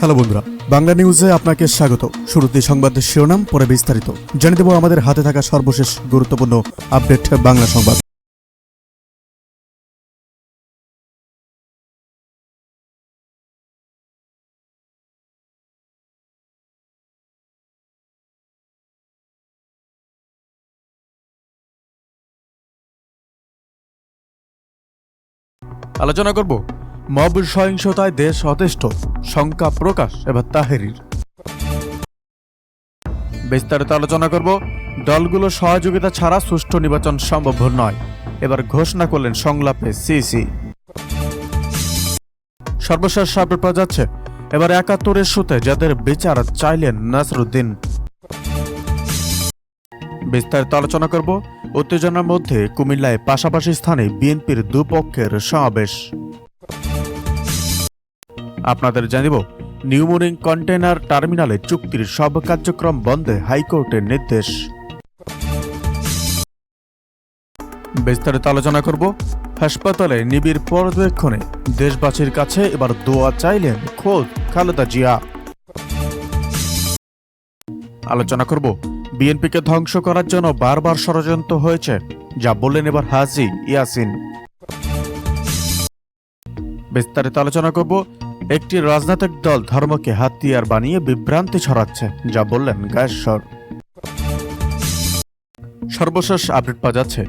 Hello বন্ধুরা, বাংলা নিউজে আপনাকে স্বাগত। শুরুতে সংবাদের শিরোনাম, পরে বিস্তারিত। জানিয়ে দেব আমাদের হাতে থাকা সর্বশেষ গুরুত্বপূর্ণ আপডেট বাংলা সংবাদ। আলোচনা করব। মব সহিংসতায় দেশ অতিষ্ঠ, শঙ্কা প্রকাশ, এবার তাহেরির। বিস্তারিত আলোচনা করব, দলগুলো সহযোগিতা ছাড়া সুষ্ঠু নির্বাচন সম্ভব নয়। এবার ঘোষণা করলেন সংলাপে সিসি সর্বশেষ সাপে পাওয়া যাচ্ছে, এবার একাত্তরের সুতে যাদের বিচার চাইলেন নাসরুদ্দিন। বিস্তারিত আলোচনা করব, উত্তেজনার মধ্যে কুমিল্লায় পাশাপাশি স্থানে বিএনপির দুপক্ষের সমাবেশ। আপনাদের জানিব নিউমোরিং কন্টেনার টার্মিনালে চুক্তির সব কার্যক্রম বন্ধে হাইকোর্টের নির্দেশ। বিস্তারিত আলোচনা করব, হাসপাতালে নিবিড় পর্যবেক্ষণে দেশবাসীর কাছে এবার দোয়া চাইলেন খোদ খালেদা জিয়া। আলোচনা করব, বিএনপিকে ধ্বংস করার জন্য বারবার ষড়যন্ত্র হয়েছে, যা বললেন এবার হাজি ইয়াসিন। বিস্তারিত আলোচনা করব একটি রাজনৈতিক দল ধর্মকে হাতিয়ার বানিয়ে বিভ্রান্তি ছড়াচ্ছে, যা বললেন গায়েশ্বর। সর্বশেষ আপডেট পাওয়া যাচ্ছে,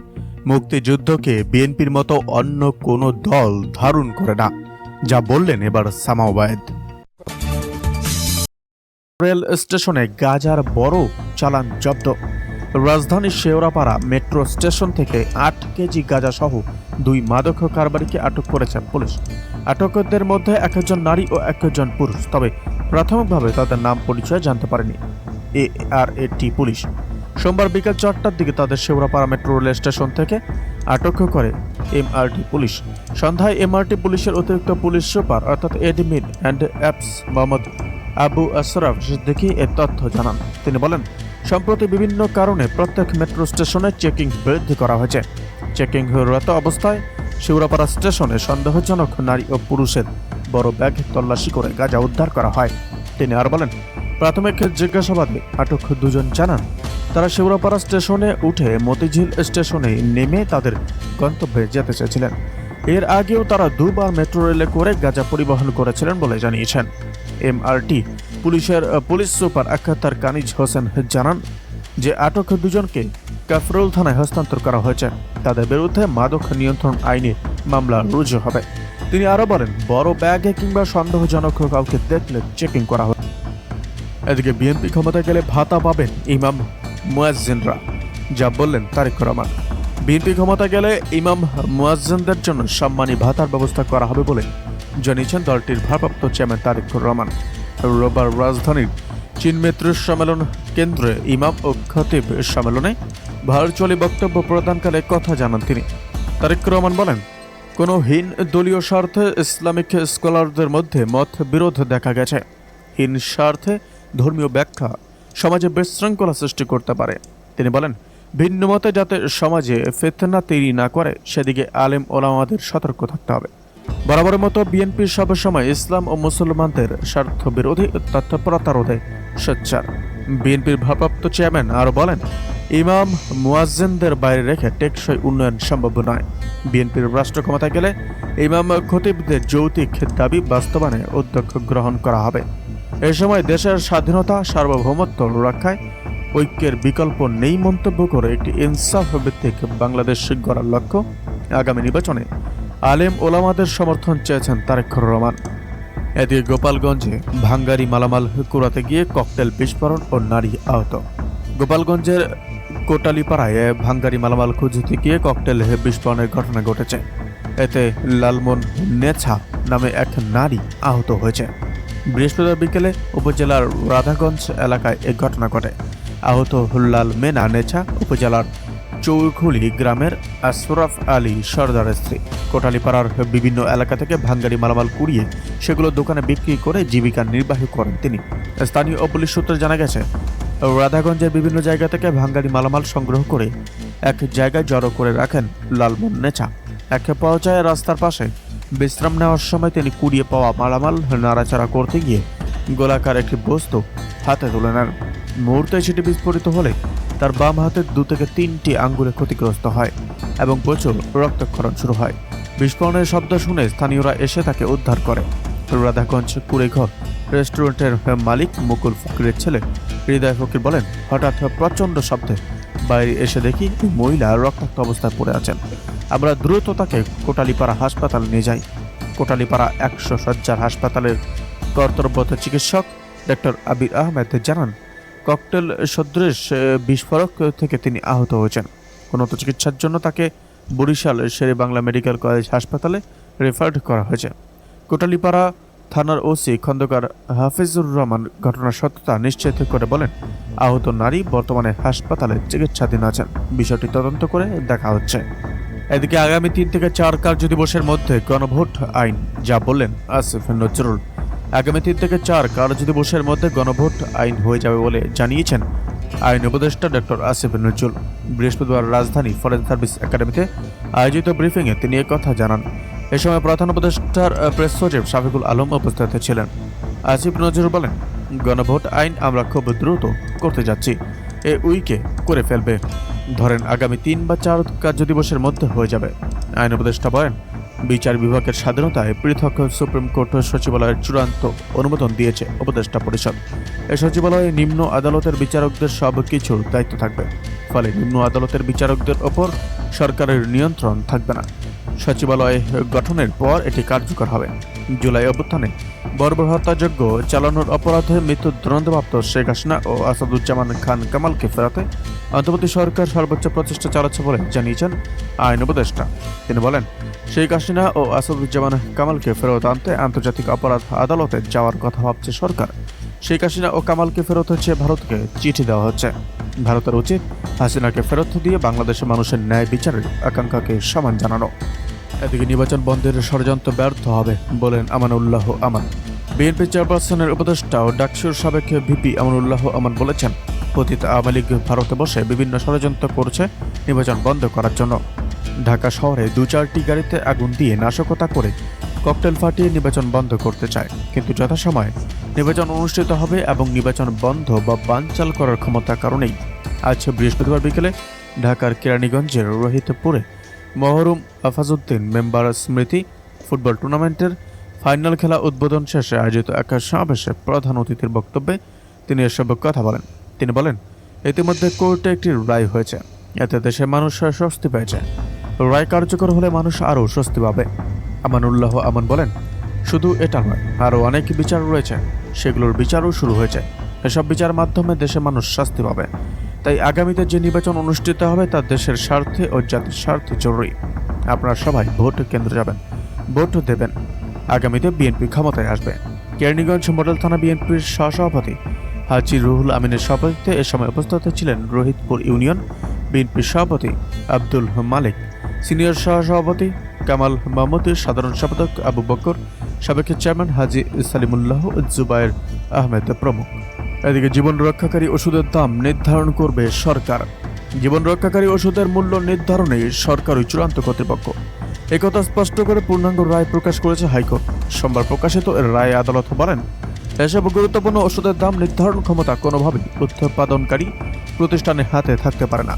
মুক্তিযুদ্ধকে বিএনপির মতো অন্য কোনো দল ধারণ করে না, যা বললেন এবার সামাওবায়েদ রেল স্টেশনে গাজার বড় চালান জব্দ। রাজধানীর শেওড়াপাড়া মেট্রো স্টেশন থেকে আট কেজি গাজা সহ দুই মাদক কারবারিকে আটক করেছে পুলিশ। আটকদের মধ্যে একজন নারী ও একজন পুরুষ, তবে প্রাথমিকভাবে তাদের নাম পরিচয় জানতে পারেনি এ আর এটি পুলিশ। সোমবার বিকেল চারটার দিকে তাদের শেওড়াপাড়া মেট্রো রেল স্টেশন থেকে আটক করে এমআরটি পুলিশ। সন্ধ্যায় এমআরটি পুলিশের অতিরিক্ত পুলিশ সুপার অর্থাৎ admin and ops Mohammad Abu Ashraf Siddiqui এ তথ্য জানান। তিনি বলেন সম্প্রতি বিভিন্ন কারণে প্রত্যেক মেট্রো স্টেশনে চেকিং বৃদ্ধি করা হয়েছে। চেকিং রত অবস্থায় শিউরাপাড়া স্টেশনে সন্দেহজনক নারী ও পুরুষের বড় ব্যাগ তল্লাশি করে গাঁজা উদ্ধার করা হয়। তিনি আর বলেন, প্রাথমিক জিজ্ঞাসাবাদে আটক দুজন জানান, তারা শিউরাপাড়া স্টেশনে উঠে মতিঝিল স্টেশনে নেমে তাদের গন্তব্যে যেতে চেয়েছিলেন। এর আগেও তারা দুবার মেট্রো রেলে করে গাঁজা পরিবহন করেছিলেন বলে জানিয়েছেন। এমআরটি পুলিশের পুলিশ সুপার আখাতার কানিজ হোসেন জানান যে আটক দুজনকে কাফরুল থানায় হস্তান্তর করা হয়েছে। তাদের বিরুদ্ধে মাদক নিয়ন্ত্রণ আইনে মামলা রুজু হবে। তিনি আরও বলেন, বড় ব্যাগে কিংবা সন্দেহজনক কাউকে দেখলে চেকিং করা হবে এদিকে বিএনপি ক্ষমতায় গেলে ভাতা পাবেন ইমাম মুয়াজ্জিনরা। যা বললেন তারেক রহমান। বিএনপি ক্ষমতা গেলে ইমাম মুয়াজ্জিনদের জন্য সম্মানী ভাতার ব্যবস্থা করা হবে বলে জানিয়েছেন দলটির ভারপ্রাপ্ত চেয়ারম্যান তারেকুর রহমান। রোববার রাজধানীর চীন মেত্র সম্মেলন কেন্দ্রে ইমাম ও খতিব সম্মেলনে ভার্চুয়ালি বক্তব্য প্রদানকালে কথা জানান তিনি। তারেক রহমান বলেন, কোনো হীন দলীয় স্বার্থে ইসলামিক স্কলারদের মধ্যে মত বিরোধ দেখা গেছে। হীন স্বার্থে ধর্মীয় ব্যাখ্যা সমাজে বিশৃঙ্খলা সৃষ্টি করতে পারে। তিনি বলেন, ভিন্ন মতে যাতে সমাজে ফেতনা তৈরি না করে, সেদিকে আলেম ওলামাদের সতর্ক থাকতে হবে। বরাবরের মতো বিএনপির সবসময় ইসলাম ও মুসলমানদের স্বার্থ বিরোধী তথ্য প্রতারোধে সোচ্চার। বিএনপির ভারপ্রাপ্ত চেয়ারম্যান আরও বলেন, ইমাম মুয়াজ্জিনদের বাইরে রেখে টেকসই উন্নয়ন সম্ভব নয়। বিএনপির রাষ্ট্র ক্ষমতায় গেলে ইমাম খতিবদের যৌতিক দাবি বাস্তবায়নে উদ্যোগ গ্রহণ করা হবে। এ সময় দেশের স্বাধীনতা, সার্বভৌমত্ব রক্ষায় ঐক্যের বিকল্প নেই মন্তব্য করে একটি ইনসাফ ভিত্তিক বাংলাদেশ গড়ার লক্ষ্য আগামী নির্বাচনে আলেম ওলামাদের সমর্থন চেয়েছেন তারেকুর রহমান। এদিকে গোপালগঞ্জে ভাঙ্গারি মালামাল কুড়াতে গিয়ে ককটেল বিস্ফোরণ ও নারী আহত। গোপালগঞ্জের কোটালীপাড়ায় ভাঙ্গারি মালামাল খুঁজতে গিয়ে ককটেল বিস্ফোরণের ঘটনা ঘটেছে। এতে লালমন নেছা নামে এক নারী আহত হয়েছে। বৃহস্পতিবার বিকেলে উপজেলার রাধাগঞ্জ এলাকায় এ ঘটনা ঘটে। আহত হুল্লাল মেনা নেছা উপজেলার চৌখুলি গ্রামের আশরাফ আলী সর্দারের স্ত্রী। কোটালীপাড়ার বিভিন্ন এলাকা থেকে ভাঙ্গারি মালামাল কুড়িয়ে সেগুলো দোকানে বিক্রি করে জীবিকা নির্বাহ করেন তিনি। স্থানীয় পুলিশ সূত্রে জানা গেছে, রাধাগঞ্জের বিভিন্ন জায়গা থেকে ভাঙ্গারি মালামাল সংগ্রহ করে এক জায়গায় জড়ো করে রাখেন লালমন নেচা এক পর্যায়ে রাস্তার পাশে বিশ্রাম নেওয়ার সময় তিনি কুড়িয়ে পাওয়া মালামাল নাড়াচাড়া করতে গিয়ে গোলাকার একটি বস্তু হাতে তুলে নেন। মুহূর্তে সেটি বিস্ফোরিত হলে তার বাম হাতের দু থেকে তিনটি আঙ্গুলে ক্ষতিগ্রস্ত হয় এবং প্রচুর রক্তক্ষরণ শুরু হয়। বিস্ফোরণের শব্দ শুনে স্থানীয়রা এসে তাকে উদ্ধার করে। রাধাগঞ্জ কুড়েঘর রেস্টুরেন্টের মালিক মুকুল ফকিরের ছেলে হৃদয় ফকির বলেন, হঠাৎ প্রচণ্ড শব্দে বাইরে এসে দেখি মহিলা রক্তাক্ত অবস্থায় পড়ে আছেন। আমরা দ্রুত তাকে কোটালীপাড়া হাসপাতালে নিয়ে যাই। কোটালীপাড়া একশো সজ্জার হাসপাতালের কর্তব্যরত চিকিৎসক ডক্টর আবির আহমেদ জানান ককটেল সদৃশ বিস্ফোরক থেকে তিনি আহত হয়েছেন। উন্নত চিকিৎসার জন্য তাকে বরিশাল শেরে বাংলা মেডিকেল কলেজ হাসপাতালে রেফার্ড করা হয়েছে। কোটালীপাড়া থানার ওসি খন্দকার হাফিজুর রহমান ঘটনার সত্যতা নিশ্চিত করে বলেন, আহত নারী বর্তমানে হাসপাতালে চিকিৎসাধীন আছেন। বিষয়টি তদন্ত করে দেখা হচ্ছে। এদিকে আগামী তিন থেকে চার কার্য দিবসের মধ্যে গণভোট আইন, যা বললেন আসিফ নজরুল। আগামী তিন থেকে চার কার্য দিবসের মধ্যে গণভোট আইন হয়ে যাবে বলে জানিয়েছেন আইন উপদেষ্টা ডক্টর আসিফ নজরুল। বৃহস্পতিবার রাজধানী ফরেন সার্ভিস একাডেমিতে আয়োজিত ব্রিফিংয়ে তিনি কথা জানান। এ সময় প্রধান উপদেষ্টার প্রেস সচিব শাফিকুল আলম উপস্থিত ছিলেন। আসিফ নজরুল বলেন, গণভোট আইন আমরা খুব দ্রুত করতে যাচ্ছি। এ উইকে করে ফেলবে। ধরেন আগামী তিন বা চার কার্য দিবসের মধ্যে হয়ে যাবে। আইন উপদেষ্টা বলেন বিচার বিভাগের স্বাধীনতায় পৃথক সুপ্রিম কোর্ট সচিবালয়ের চূড়ান্ত অনুমোদন দিয়েছে উপদেষ্টা পরিষদ। এ সচিবালয়ে নিম্ন আদালতের বিচারকদের সব কিছুর দায়িত্ব থাকবে। ফলে নিম্ন আদালতের বিচারকদের ওপর সরকারের নিয়ন্ত্রণ থাকবে না। সচিবালয় গঠনের পর এটি কার্যকর হবে। জুলাই অভ্যুত্থানে বর্বর হত্যাযজ্ঞ চালানোর অপরাধে মৃত্যু দণ্ডপ্রাপ্ত শেখ হাসিনা ও আসাদুজ্জামান খান কামালকে ফেরাতে অন্তর্বর্তী সরকার সর্বোচ্চ প্রচেষ্টা চালাচ্ছে বলে জানিয়েছেন আইন উপদেষ্টা। তিনি বলেন, শেখ হাসিনা ও আসাদুজ্জামান কামালকে ফেরত আনতে আন্তর্জাতিক অপরাধ আদালতে যাওয়ার কথা ভাবছে সরকার। শেখ হাসিনা ও কামালকে ফেরত হচ্ছে ভারতকে চিঠি দেওয়া হচ্ছে। ভারতের উচিত হাসিনাকে ফেরত দিয়ে বাংলাদেশের মানুষের ন্যায় বিচারের আকাঙ্ক্ষাকে সমান জানানো। এদিকে নির্বাচন বন্ধের ষড়যন্ত্র ব্যর্থ হবে বলেন আমানুল্লাহ আমান। বিএনপি চেয়ারপারসনের উপদেষ্টা ও ডাকসুর সাবেক ভিপি আমানুল্লাহ আমান বলেছেন, পতিত আওয়ামী লীগ ভারতে বসে বিভিন্ন ষড়যন্ত্র করছে নির্বাচন বন্ধ করার জন্য। ঢাকা শহরে দু চারটি গাড়িতে আগুন দিয়ে নাশকতা করে ককটেল ফাটিয়ে নির্বাচন বন্ধ করতে চায়। কিন্তু যথাসময়ে নির্বাচন অনুষ্ঠিত হবে এবং নির্বাচন বন্ধ বা বানচাল করার ক্ষমতা কারণেই আজ বৃহস্পতিবার বিকেলে ঢাকার কেরানীগঞ্জের রোহিতপুরে মহরুম আফাজউদ্দিন মেম্বার স্মৃতি ফুটবল টুর্নামেন্টের ফাইনাল খেলা উদ্বোধন শেষে আয়োজিত এক সমাবেশে প্রধান অতিথির বক্তব্যে তিনি এসব কথা বলেন। তিনি বলেন, ইতিমধ্যে কোর্টে একটি রায় হয়েছে। এতে দেশের মানুষ স্বস্তি পেয়েছে। রায় কার্যকর হলে মানুষ আরও স্বস্তি পাবে। আমানুল্লাহ আমান বলেন, শুধু এটা নয়, আরও অনেক বিচার রয়েছে। সেগুলোর বিচারও শুরু হয়েছে। এসব বিচার মাধ্যমে দেশের মানুষ শাস্তি পাবে। তাই আগামীতে যে নির্বাচন অনুষ্ঠিত হবে তা দেশের স্বার্থে ও জাতির স্বার্থে জরুরি। আপনারা সবাই ভোট কেন্দ্রে যাবেন, ভোট দেবেন। আগামীতে বিএনপি ক্ষমতায় আসবে। কেরানীগঞ্জ মডেল থানা বিএনপির সহসভাপতি হাজি রুহুল আমিনের সভাপতিত্বে এ সময় উপস্থিত ছিলেন রোহিতপুর ইউনিয়ন বিএনপির সভাপতি আব্দুল মালিক, সিনিয়র সহসভাপতি কামাল মাহমুদ, সাধারণ সম্পাদক আবু বকর, সাবেক চেয়ারম্যান হাজি সালিমুল্লাহ, জুবায়ের আহমেদ প্রমুখ। এদিকে জীবন রক্ষাকারী ওষুধের দাম নির্ধারণ করবে সরকার। জীবন রক্ষাকারী ওষুধের মূল্য নির্ধারণে সরকারই চূড়ান্ত কর্তৃপক্ষ। একথা স্পষ্ট করে পূর্ণাঙ্গ রায় প্রকাশ করেছে হাইকোর্ট। সোমবার প্রকাশিত এর রায় আদালত বলেন, এসব গুরুত্বপূর্ণ ওষুধের দাম নির্ধারণ ক্ষমতা কোনোভাবেই উৎপাদনকারী প্রতিষ্ঠানের হাতে থাকতে পারে না।